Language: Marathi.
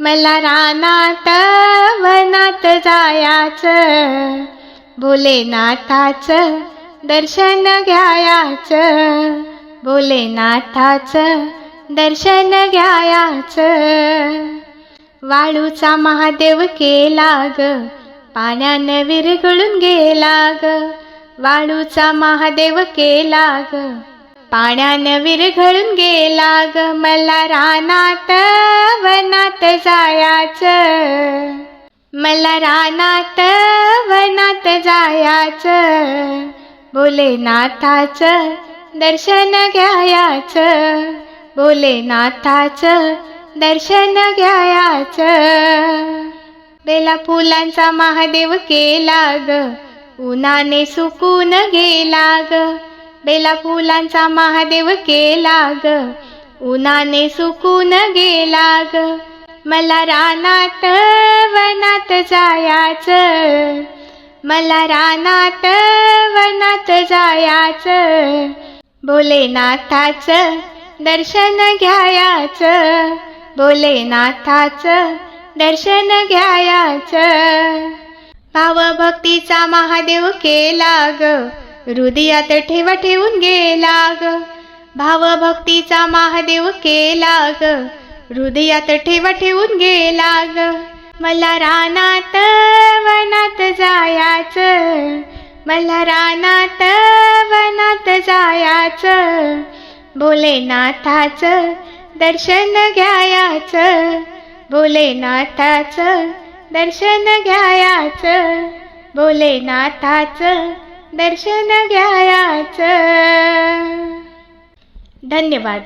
मला रानात वनात जायाचं. भोलेनाथाचं दर्शन घ्यायाचं. भोलेनाथाचं दर्शन घ्यायाचं. वाळूचा महादेव केला ग पाण्यानं विरघळून गेला ग वाळूचा महादेव केला ग पाण्यानं विरघळून गेला ग मला रानात वनात जायाच. मला रानात वनात जायाच. भोलेनाथाच दर्शन घ्यायाच. भोलेनाथाचं दर्शन घ्यायाच. बेला फुलांचा महादेव केला ग. उन्हाने सुकून गेला ग. बेला फुलांचा महादेव केला ग उन्हाने सुकून गेला ग मला रानात वनात जायाच. मला रानात वनात जायाच. भोलेनाथाच दर्शन घ्यायाच. भोलेनाथाच दर्शन घ्यायाच. भावभक्तीचा महादेव केला ग हृदयात ठेवा ठेवून गेला ग भावभक्तीचा महादेव केला ग हृदयात ठेवा ठेवून गेला ग मला रानात वनात जायाच. मला रानात वनात जायाच. भोलेनाथाच दर्शन घ्यायाच. भोलेनाथाच दर्शन घ्यायाच. भोलेनाथाचं दर्शन घ्यायाच. धन्यवाद.